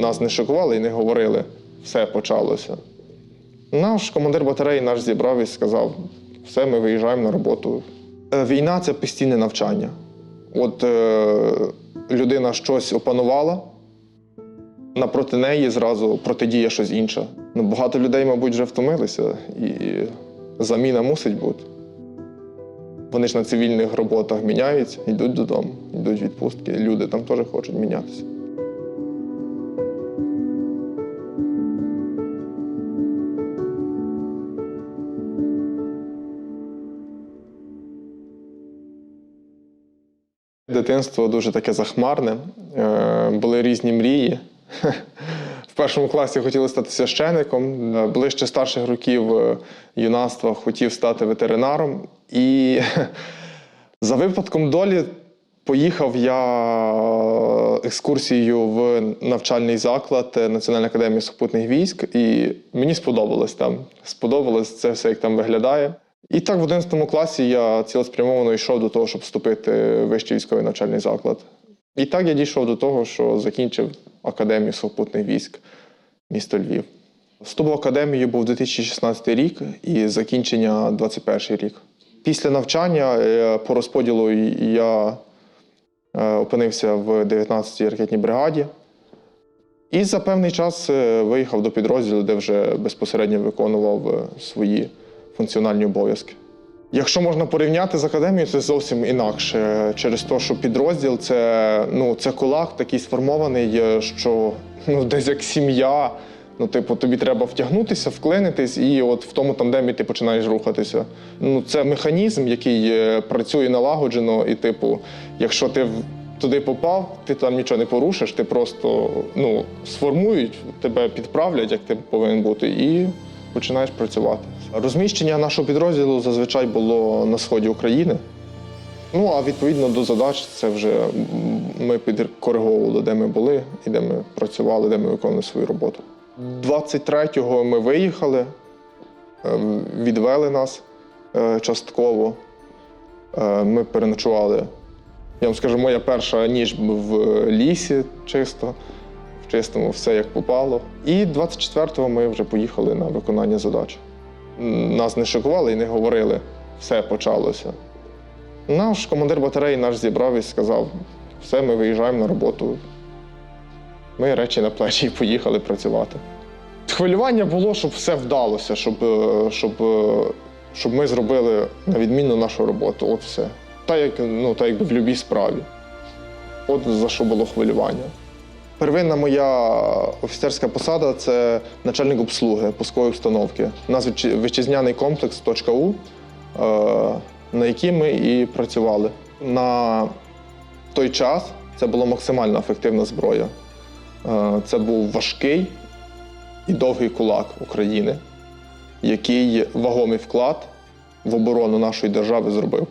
нас не шокували і не говорили, все почалося. Наш командир батареї наш зібрав і сказав: все, ми виїжджаємо на роботу. Е, Війна це постійне навчання. От е, людина щось опанувала, напроти неї зразу протидіє щось інше. Ну, багато людей, мабуть, вже втомилися, і заміна мусить бути. Вони ж на цивільних роботах міняються, йдуть додому, йдуть відпустки. Люди там теж хочуть мінятися. Дитинство дуже таке захмарне. Е, Були різні мрії. В першому класі хотіли стати священником. Е, Ближче старших років е, юнацтва хотів стати ветеринаром. І за випадком долі поїхав я екскурсією в навчальний заклад Національної академії сухопутних військ, і мені сподобалось там. Сподобалось це все, як там виглядає. І так в 11 класі я цілеспрямовано йшов до того, щоб вступити в вищий військовий навчальний заклад. І так я дійшов до того, що закінчив академію сухопутних військ місто Львів. Вступ в академію був 2016 рік і закінчення 2021 рік. Після навчання е, по розподілу я е, опинився в 19-й ракетній бригаді. І за певний час е, виїхав до підрозділу, де вже безпосередньо виконував свої функціональні обов'язки. Якщо можна порівняти з академією, це зовсім інакше. Через те, що підрозділ це, ну, це кулак такий сформований, е, що ну, десь як сім'я. Ну, типу, тобі треба втягнутися, вклинитись, і от в тому тандемі ти починаєш рухатися. Ну, це механізм, який е, працює налагоджено, і, типу, якщо ти туди попав, ти там нічого не порушиш, ти просто ну, сформують, тебе підправлять, як ти повинен бути, і починаєш працювати. Розміщення нашого підрозділу зазвичай було на сході України. Ну, а відповідно до задач, це вже ми підкориговували, де ми були і де ми працювали, де ми виконували свою роботу. 23-го ми виїхали, е, відвели нас е, частково. Е, Ми переночували. Я вам скажу, моя перша ніч в лісі чисто, в чистому все як попало. І 24-го ми вже поїхали на виконання задач. Нас не шокували і не говорили, все почалося. Наш командир батареї наш зібрав і сказав: все, ми виїжджаємо на роботу. Ми речі на плечі і поїхали працювати. Хвилювання було, щоб все вдалося, щоб, е, щоб, е, щоб ми зробили на відмінну нашу роботу. От все. Та як, ну, та якби в будь-якій справі. От за що було хвилювання. Первинна моя офіцерська посада це начальник обслуги пускової установки. У нас вітчизняний комплекс У, е, на якій ми і працювали. На той час це була максимально ефективна зброя. Е, Це був важкий і довгий кулак України, який вагомий вклад в оборону нашої держави зробив.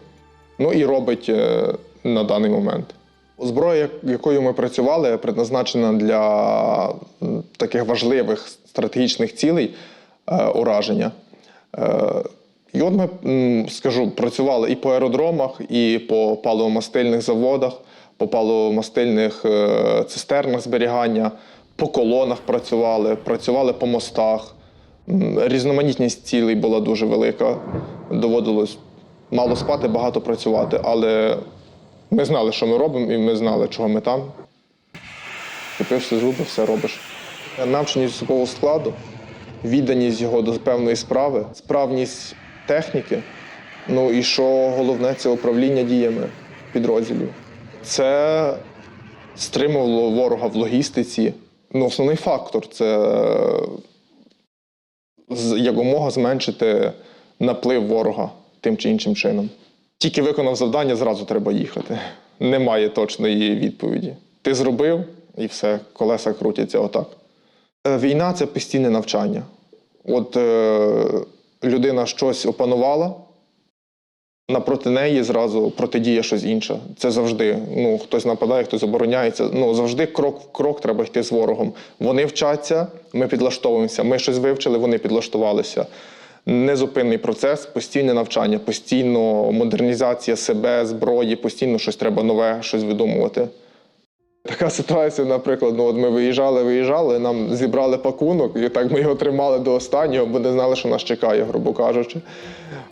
Ну і робить е, на даний момент. Зброя, якою ми працювали, предназначена для таких важливих стратегічних цілей е, ураження. Е, І от ми, скажу, працювали і по аеродромах, і по паливомастильних заводах, по паливомастильних е, цистернах зберігання, по колонах працювали, працювали по мостах. Різноманітність цілей була дуже велика. Доводилось мало спати, багато працювати. Але ми знали, що ми робимо, і ми знали, чого ми там. Купився зуби, все робиш. Навченість особового складу, відданість його до певної справи, справність техніки. Ну і що головне, це управління діями підрозділів. Це стримувало ворога в логістиці. Ну, основний фактор це якомога зменшити наплив ворога тим чи іншим чином. Тільки виконав завдання, зразу треба їхати. Немає точної відповіді. Ти зробив і все, колеса крутяться отак. Е, Війна це постійне навчання. От е, людина щось опанувала, напроти неї зразу протидіє щось інше. Це завжди. Ну, хтось нападає, хтось обороняється. Ну, завжди крок в крок треба йти з ворогом. Вони вчаться, ми підлаштовуємося. Ми щось вивчили, вони підлаштувалися. Незупинний процес, постійне навчання, постійно модернізація себе, зброї, постійно щось треба нове, щось видумувати. Така ситуація, наприклад, ну от ми виїжджали, виїжджали, нам зібрали пакунок, і так ми його тримали до останнього, бо не знали, що нас чекає, грубо кажучи.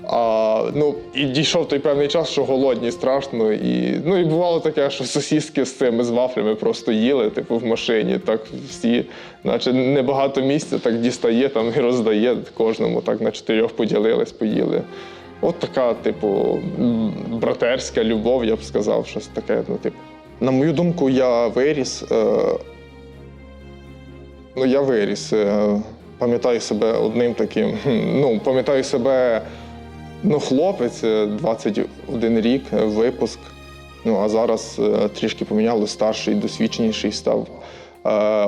А, ну, і дійшов той певний час, що голодні, страшно. І, ну, і бувало таке, що сусідки з цими з вафлями просто їли, типу, в машині. Так всі, наче небагато місця, так дістає там і роздає кожному, так на чотирьох поділились, поїли. От така, типу, братерська любов, я б сказав, щось таке. Ну, типу. На мою думку, я виріс. Е, ну, я виріс. Е, пам'ятаю себе одним таким. Ну, пам'ятаю себе, ну, хлопець, е, 21 рік, е, випуск. Ну, а зараз трішки поміняло, старший, досвідченіший став.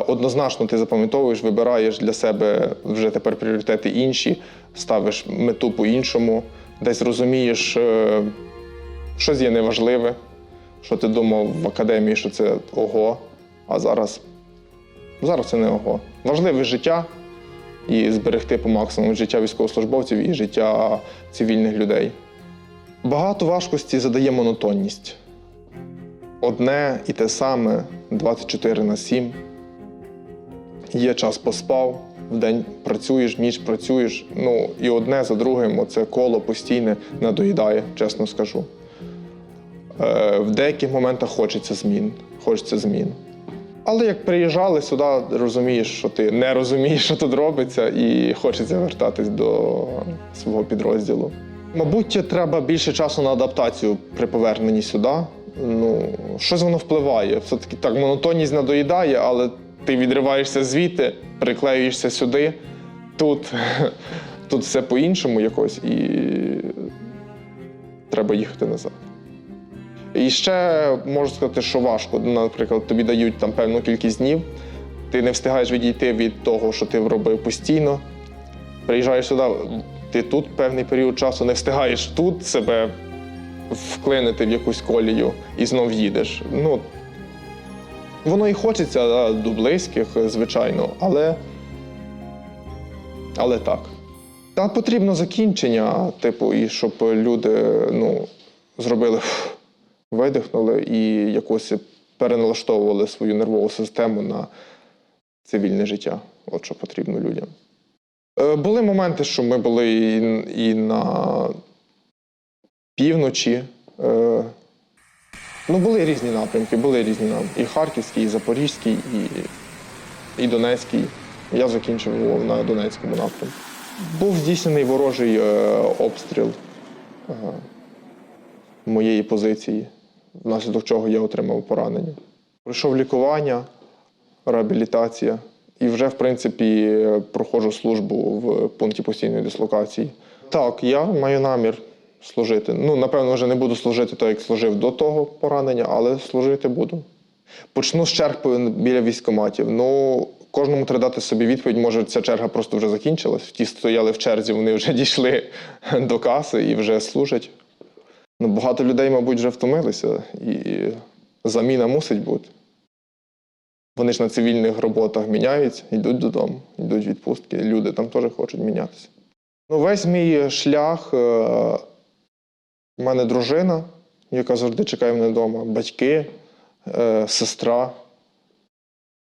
Однозначно, ти запам'ятовуєш, вибираєш для себе вже тепер пріоритети інші, ставиш мету по-іншому, десь розумієш, щось є неважливе, що ти думав в академії, що це ого, а зараз, зараз це не ого. Важливе життя і зберегти по максимуму життя військовослужбовців і життя цивільних людей. Багато важкості задає монотонність. Одне і те саме 24 на 7. Є час поспав, вдень працюєш, ніч працюєш. Ну і одне за другим оце коло постійне надоїдає, чесно скажу. Е, в деяких моментах хочеться змін. Хочеться змін. Але як приїжджали сюди, розумієш, що ти не розумієш, що тут робиться, і хочеться вертатись до свого підрозділу. Мабуть, треба більше часу на адаптацію при поверненні сюди. Ну, щось воно впливає. Все-таки так, монотонність надоїдає, але ти відриваєшся звідти, приклеюєшся сюди. Тут, тут все по-іншому якось, і треба їхати назад. І ще можу сказати, що важко. Наприклад, тобі дають там певну кількість днів, ти не встигаєш відійти від того, що ти робив постійно. Приїжджаєш сюди, ти тут певний період часу не встигаєш тут себе вклинити в якусь колію і знов їдеш. Ну, воно і хочеться да, до близьких, звичайно, але, але так. Та потрібно закінчення, типу, і щоб люди ну, зробили видихнули і якось переналаштовували свою нервову систему на цивільне життя. От що потрібно людям. Е, Були моменти, що ми були і, на півночі. Е, Ну, були різні напрямки, були різні напрямки. І Харківський, і Запорізький, і, і Донецький. Я закінчив на Донецькому напрямку. Був здійснений ворожий е, обстріл моєї позиції, внаслідок чого я отримав поранення. Пройшов лікування, реабілітація і вже, в принципі, проходжу службу в пункті постійної дислокації. Так, я маю намір служити. Ну, напевно, вже не буду служити так, як служив до того поранення, але служити буду. Почну з черг біля військкоматів. Ну, кожному треба дати собі відповідь, може, ця черга просто вже закінчилась. Ті стояли в черзі, вони вже дійшли до каси і вже служать. Ну, багато людей, мабуть, вже втомилися, і заміна мусить бути. Вони ж на цивільних роботах міняються, йдуть додому, йдуть відпустки. Люди там теж хочуть мінятися. Ну, весь мій шлях. е, У мене дружина, яка завжди чекає мене вдома, батьки, е, сестра.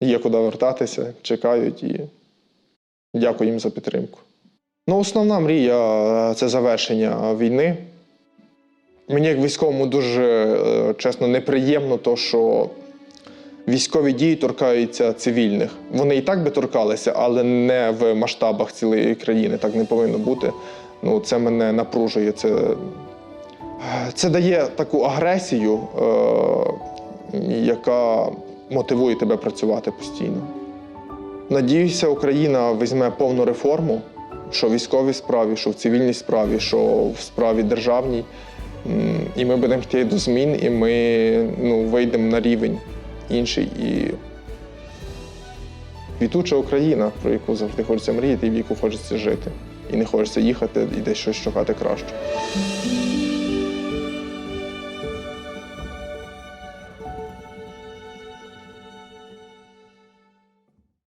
Є куди вертатися, чекають і дякую їм за підтримку. Ну, основна мрія е, це завершення війни. Мені як військовому дуже е, чесно неприємно, то, що військові дії торкаються цивільних. Вони і так би торкалися, але не в масштабах цілої країни. Так не повинно бути. Ну, це мене напружує. Це, це дає таку агресію, е, яка мотивує тебе працювати постійно. Надіюся, Україна візьме повну реформу, що в військовій справі, що в цивільній справі, що в справі державній. І ми будемо йти до змін, і ми ну, вийдемо на рівень інший. І квітуча Україна, про яку завжди хочеться мріяти, і в яку хочеться жити. І не хочеться їхати і десь щось шукати краще.